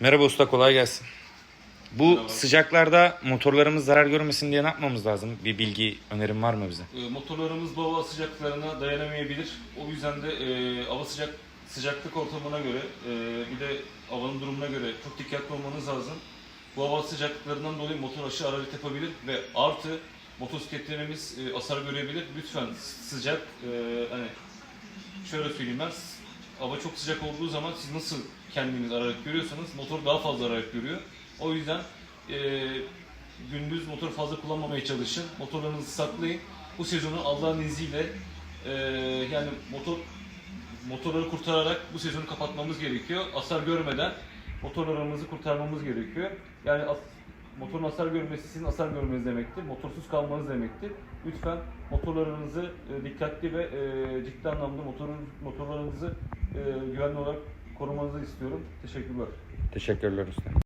Merhaba usta kolay gelsin. Bu Merhaba. sıcaklarda motorlarımız zarar görmesin diye ne yapmamız lazım? Bir bilgi önerin var mı bize? E, motorlarımız bu hava sıcaklarına dayanamayabilir. O yüzden de e, hava sıcak sıcaklık ortamına göre e, bir de havanın durumuna göre çok dikkatli olmanız lazım. Bu hava sıcaklıklarından dolayı motor aşırı hararet yapabilir ve artı motosikletlerimiz e, hasar görebilir. Lütfen sıcak e, hani şöyle söyleyeyim ben hava çok sıcak olduğu zaman siz nasıl kendiniz hararet görüyorsanız motor daha fazla hararet görüyor. O yüzden e, gündüz motor fazla kullanmamaya çalışın. Motorlarınızı saklayın. Bu sezonu Allah'ın izniyle e, yani motor motorları kurtararak bu sezonu kapatmamız gerekiyor. Hasar görmeden motorlarımızı kurtarmamız gerekiyor. Yani as- motorun hasar görmesi sizin hasar görmeniz demektir. Motorsuz kalmanız demektir. Lütfen motorlarınızı e, dikkatli ve e, ciddi anlamda motorun motorlarınızı güvenli olarak korumanızı istiyorum. Teşekkürler. Teşekkürler usta.